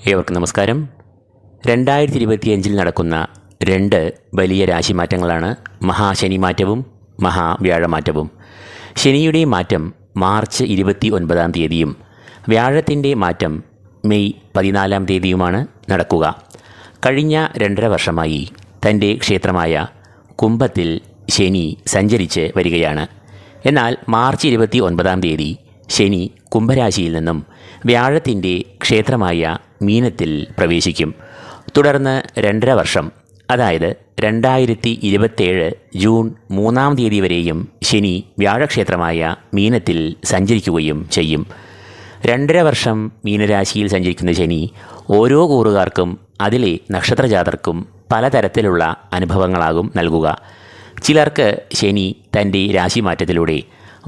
ഏവർക്കും നമസ്കാരം. രണ്ടായിരത്തി ഇരുപത്തിയഞ്ചിൽ നടക്കുന്ന രണ്ട് വലിയ രാശി മാറ്റങ്ങളാണ് മഹാശനി മാറ്റവും മഹാവ്യാഴമാറ്റവും. ശനിയുടെ മാറ്റം മാർച്ച് ഇരുപത്തി ഒൻപതാം തീയതിയും വ്യാഴത്തിന്റെ മാറ്റം മെയ് പതിനാലാം തീയതിയുമാണ് നടക്കുക. കഴിഞ്ഞ രണ്ടര വർഷമായി തന്റെ ക്ഷേത്രമായ കുംഭത്തിൽ ശനി സഞ്ചരിച്ച് വരികയാണ്. എന്നാൽ മാർച്ച് ഇരുപത്തി ഒൻപതാം തീയതി ശനി കുംഭരാശിയിൽ നിന്നും വ്യാഴത്തിന്റെ ക്ഷേത്രമായ മീനത്തിൽ പ്രവേശിക്കും. തുടർന്ന് രണ്ടര വർഷം അതായത് രണ്ടായിരത്തി ഇരുപത്തേഴ് ജൂൺ മൂന്നാം തീയതി വരെയും ശനി വ്യാഴക്ഷേത്രമായ മീനത്തിൽ സഞ്ചരിക്കുകയും ചെയ്യും. രണ്ടര വർഷം മീനരാശിയിൽ സഞ്ചരിക്കുന്ന ശനി ഓരോ കൂറുകാർക്കും അതിലെ നക്ഷത്രജാതർക്കും പലതരത്തിലുള്ള അനുഭവങ്ങളാകും നൽകുക. ചിലർക്ക് ശനി തന്റെ രാശിമാറ്റത്തിലൂടെ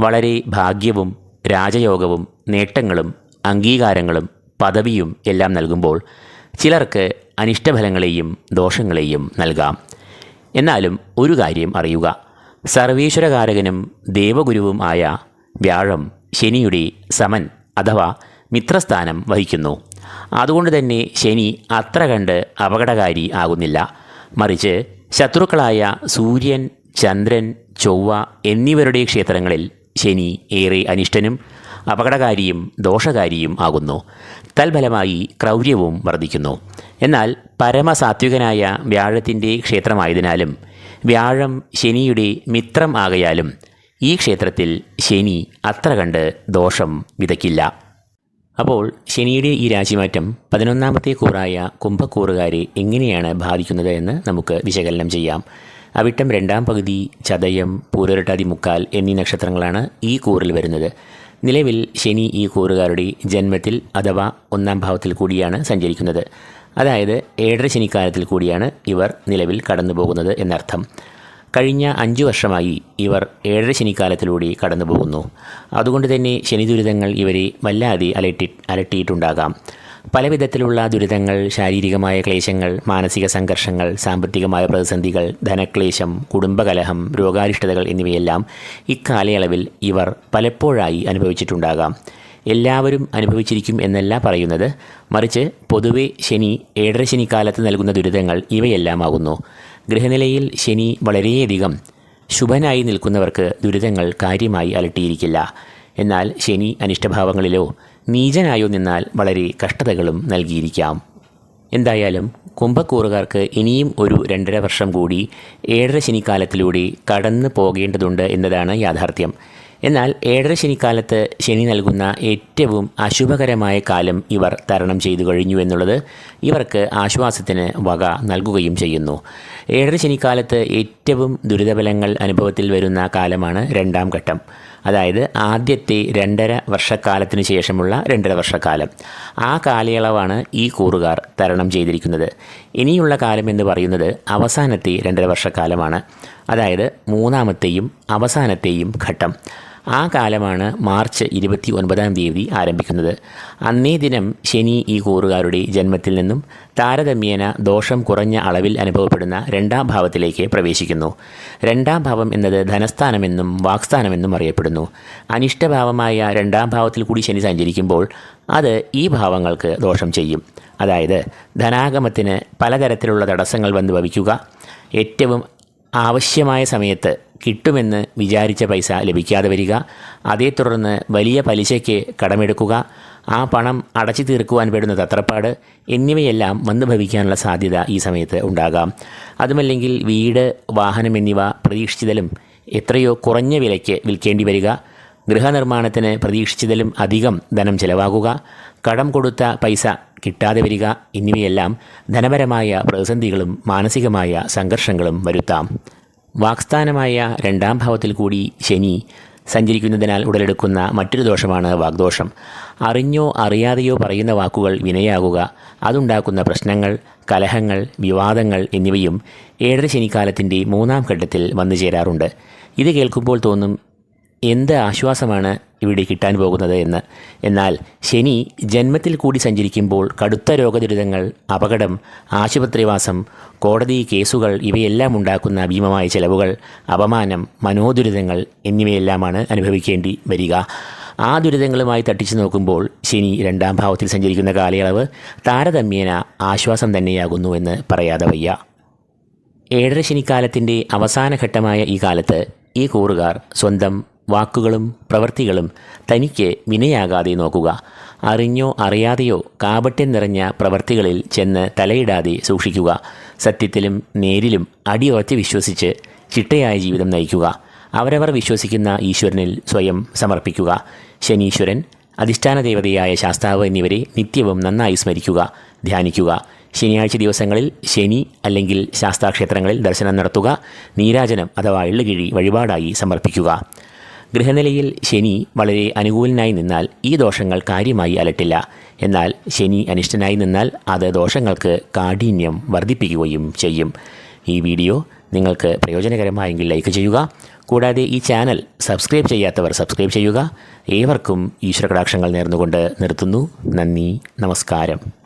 വളരെ ഭാഗ്യവും രാജയോഗവും നേട്ടങ്ങളും അംഗീകാരങ്ങളും പദവിയും എല്ലാം നൽകുമ്പോൾ ചിലർക്ക് അനിഷ്ടഫലങ്ങളെയും ദോഷങ്ങളെയും നൽകാം. എന്നാലും ഒരു കാര്യം അറിയുക. സർവീശ്വരകാരകനും ദേവഗുരുവും ആയ വ്യാഴം ശനിയുടെ സമൻ അഥവാ മിത്രസ്ഥാനം വഹിക്കുന്നു. അതുകൊണ്ട് തന്നെ ശനി അത്ര കണ്ട് അപകടകാരി ആകുന്നില്ല. മറിച്ച് ശത്രുക്കളായ സൂര്യൻ ചന്ദ്രൻ ചൊവ്വ എന്നിവരുടെ ക്ഷേത്രങ്ങളിൽ ശനി ഏറെ അനിഷ്ടനും അപകടകാരിയും ദോഷകാരിയും ആകുന്നു. തൽഫലമായി ക്രൗര്യവും വർദ്ധിക്കുന്നു. എന്നാൽ പരമസാത്വികനായ വ്യാഴത്തിന്റെ ക്ഷേത്രമായതിനാലും വ്യാഴം ശനിയുടെ മിത്രം ആകയാലും ഈ ക്ഷേത്രത്തിൽ ശനി അത്ര കണ്ട് ദോഷം വിതയ്ക്കില്ല. അപ്പോൾ ശനിയുടെ ഈ രാശിമാറ്റം പതിനൊന്നാമത്തെ കൂറായ കുംഭക്കൂറുകാരെ എങ്ങനെയാണ് ബാധിക്കുന്നത് എന്ന് നമുക്ക് വിശകലനം ചെയ്യാം. അവിട്ടം രണ്ടാം പകുതി ചതയം പൂരരട്ടാതി മുക്കാൽ എന്നീ നക്ഷത്രങ്ങളാണ് ഈ കൂറിൽ വരുന്നത്. നിലവിൽ ശനി ഈ കൂറുകാരുടെ ജന്മത്തിൽ അഥവാ ഒന്നാം ഭാവത്തിൽ കൂടിയാണ് സഞ്ചരിക്കുന്നത്. അതായത് ഏഴര ശനിക്കാലത്തിൽ കൂടിയാണ് ഇവർ നിലവിൽ കടന്നു പോകുന്നത് എന്നർത്ഥം. കഴിഞ്ഞ അഞ്ചു വർഷമായി ഇവർ ഏഴര ശനിക്കാലത്തിലൂടെ കടന്നു പോകുന്നു അതുകൊണ്ട് തന്നെ ശനി ദുരിതങ്ങൾ ഇവരെ വല്ലാതെ അലട്ടി അലട്ടിയിട്ടുണ്ടാകാം. പല വിധത്തിലുള്ള ദുരിതങ്ങൾ ശാരീരികമായ ക്ലേശങ്ങൾ മാനസിക സംഘർഷങ്ങൾ സാമ്പത്തികമായ പ്രതിസന്ധികൾ ധനക്ലേശം കുടുംബകലഹം രോഗാരിഷ്ടതകൾ എന്നിവയെല്ലാം ഇക്കാലയളവിൽ ഇവർ പലപ്പോഴായി അനുഭവിച്ചിട്ടുണ്ടാകാം. എല്ലാവരും അനുഭവിച്ചിരിക്കും എന്നല്ല പറയുന്നത്. മറിച്ച് പൊതുവെ ശനി ഏഴര ശനിക്കാലത്ത് നൽകുന്ന ദുരിതങ്ങൾ ഇവയെല്ലാമാകുന്നു. ഗൃഹനിലയിൽ ശനി വളരെയധികം ശുഭനായി നിൽക്കുന്നവർക്ക് ദുരിതങ്ങൾ കാര്യമായി അലട്ടിയിരിക്കില്ല. എന്നാൽ ശനി അനിഷ്ടഭാവങ്ങളിലോ നീചനായോ നിന്നാൽ വളരെ കഷ്ടതകളും നൽകിയിരിക്കാം. എന്തായാലും കുംഭക്കൂറുകാർക്ക് ഇനിയും ഒരു രണ്ടര വർഷം കൂടി ഏഴര ശനിക്കാലത്തിലൂടെ കടന്നു പോകേണ്ടതുണ്ട് എന്നതാണ് യാഥാർത്ഥ്യം. എന്നാൽ ഏഴര ശനിക്കാലത്ത് ശനി നൽകുന്ന ഏറ്റവും അശുഭകരമായ കാലം ഇവർ തരണം ചെയ്തു കഴിഞ്ഞു എന്നുള്ളത് ഇവർക്ക് ആശ്വാസത്തിന് വക നൽകുകയും ചെയ്യുന്നു. ഏഴര ശനിക്കാലത്ത് ഏറ്റവും ദുരിതബലങ്ങൾ അനുഭവത്തിൽ വരുന്ന കാലമാണ് രണ്ടാം ഘട്ടം. അതായത് ആദ്യത്തെ രണ്ടര വർഷക്കാലത്തിന് ശേഷമുള്ള രണ്ടര വർഷക്കാലം. ആ കാലയളവാണ് ഈ കൂറുകാർ തരണം ചെയ്തിരിക്കുന്നത്. ഇനിയുള്ള കാലം എന്ന് പറയുന്നത് അവസാനത്തെ രണ്ടര വർഷക്കാലമാണ്. അതായത് മൂന്നാമത്തെയും അവസാനത്തെയും ഘട്ടം. ആ കാലമാണ് മാർച്ച് ഇരുപത്തി ഒൻപതാം തീയതി ആരംഭിക്കുന്നത്. അന്നേ ദിനം ശനി ഈ കൂറുകാരുടെ ജന്മത്തിൽ നിന്നും താരതമ്യേന ദോഷം കുറഞ്ഞ അളവിൽ അനുഭവപ്പെടുന്ന രണ്ടാം ഭാവത്തിലേക്ക് പ്രവേശിക്കുന്നു. രണ്ടാം ഭാവം എന്നത് ധനസ്ഥാനമെന്നും വാക്സ്ഥാനമെന്നും അറിയപ്പെടുന്നു. അനിഷ്ടഭാവമായ രണ്ടാം ഭാവത്തിൽ കൂടി ശനി സഞ്ചരിക്കുമ്പോൾ അത് ഈ ഭാവങ്ങൾക്ക് ദോഷം ചെയ്യും. അതായത് ധനാഗമത്തിന് പലതരത്തിലുള്ള തടസ്സങ്ങൾ വന്ന് ഭവിക്കുക ഏറ്റവും ആവശ്യമായ സമയത്ത് കിട്ടുമെന്ന് വിചാരിച്ച പൈസ ലഭിക്കാതെ വരിക. അതേ തുടർന്ന് വലിയ പലിശയ്ക്ക് കടമെടുക്കുക. ആ പണം അടച്ചു തീർക്കുവാൻ പെടുന്ന തത്രപ്പാട് എന്നിവയെല്ലാം വന്നു ഭവിക്കാനുള്ള സാധ്യത ഈ സമയത്ത് ഉണ്ടാകാം. അതുമല്ലെങ്കിൽ വീട് വാഹനം എന്നിവ പ്രതീക്ഷിച്ചതിലും എത്രയോ കുറഞ്ഞ വിലയ്ക്ക് വിൽക്കേണ്ടി വരിക. ഗൃഹനിർമ്മാണത്തിന് പ്രതീക്ഷിച്ചതിലും അധികം ധനം ചെലവാകുക. കടം കൊടുത്ത പൈസ കിട്ടാതെ വരിക. എന്നിവയെല്ലാം ധനപരമായ പ്രതിസന്ധികളും മാനസികമായ സംഘർഷങ്ങളും വരുത്താം. വാക്സ്ഥാനമായ രണ്ടാം ഭാവത്തിൽ കൂടി ശനി സഞ്ചരിക്കുന്നതിനാൽ ഉടലെടുക്കുന്ന മറ്റൊരു ദോഷമാണ് വാഗ്ദോഷം. അറിഞ്ഞോ അറിയാതെയോ പറയുന്ന വാക്കുകൾ വിനയാകുക അതുണ്ടാക്കുന്ന പ്രശ്നങ്ങൾ കലഹങ്ങൾ വിവാദങ്ങൾ എന്നിവയും ഏഴര ശനിക്കാലത്തിന്റെ മൂന്നാം ഘട്ടത്തിൽ വന്നു ചേരാറുണ്ട് ഇത് കേൾക്കുമ്പോൾ തോന്നും എന്ത് ആശ്വാസമാണ് ഇവിടെ കിട്ടാൻ പോകുന്നത് എന്ന്. എന്നാൽ ശനി ജന്മത്തിൽ കൂടി സഞ്ചരിക്കുമ്പോൾ കടുത്ത രോഗദുരിതങ്ങൾ അപകടം ആശുപത്രിവാസം കോടതി കേസുകൾ ഇവയെല്ലാം ഉണ്ടാക്കുന്ന ഭീമമായ ചെലവുകൾ അപമാനം മനോദുരിതങ്ങൾ എന്നിവയെല്ലാമാണ് അനുഭവിക്കേണ്ടി വരിക. ആ ദുരിതങ്ങളുമായി തട്ടിച്ചു നോക്കുമ്പോൾ ശനി രണ്ടാം ഭാവത്തിൽ സഞ്ചരിക്കുന്ന കാലയളവ് താരതമ്യേന ആശ്വാസം തന്നെയാകുന്നു എന്ന് പറയാതെ വയ്യ. ഏഴര ശനിക്കാലത്തിന്റെ അവസാന ഘട്ടമായ ഈ കാലത്ത് ഈ കൂറുകാർ സ്വന്തം വാക്കുകളും പ്രവൃത്തികളും തനിക്ക് വിനയാകാതെ നോക്കുക. അറിഞ്ഞോ അറിയാതെയോ കാപട്യം നിറഞ്ഞ പ്രവൃത്തികളിൽ ചെന്ന് തലയിടാതെ സൂക്ഷിക്കുക. സത്യത്തിലും നേരിലും അടിയുറച്ച് വിശ്വസിച്ച് ചിട്ടയായ ജീവിതം നയിക്കുക. അവരവർ വിശ്വസിക്കുന്ന ഈശ്വരനിൽ സ്വയം സമർപ്പിക്കുക. ശനീശ്വരൻ അധിഷ്ഠാന ദേവതയായ ശാസ്താവ് എന്നിവരെ നിത്യവും നന്നായി സ്മരിക്കുക. ധ്യാനിക്കുക. ശനിയാഴ്ച ദിവസങ്ങളിൽ ശനി അല്ലെങ്കിൽ ശാസ്താക്ഷേത്രങ്ങളിൽ ദർശനം നടത്തുക. നീരാജനം അഥവാ എള്ളുകിഴി വഴിപാടായി സമർപ്പിക്കുക. ഗൃഹനിലയിൽ ശനി വളരെ അനുകൂലനായി നിന്നാൽ ഈ ദോഷങ്ങൾ കാര്യമായി അലട്ടില്ല. എന്നാൽ ശനി അനിഷ്ടനായി നിന്നാൽ അത് ദോഷങ്ങൾക്ക് കാഠിന്യം വർദ്ധിപ്പിക്കുകയും ചെയ്യും. ഈ വീഡിയോ നിങ്ങൾക്ക് പ്രയോജനകരമായെങ്കിൽ ലൈക്ക് ചെയ്യുക. കൂടാതെ ഈ ചാനൽ സബ്സ്ക്രൈബ് ചെയ്യാത്തവർ സബ്സ്ക്രൈബ് ചെയ്യുക. ഏവർക്കും ഈശ്വര കടാക്ഷങ്ങൾ നേർന്നുകൊണ്ട് നിർത്തുന്നു. നന്ദി നമസ്കാരം.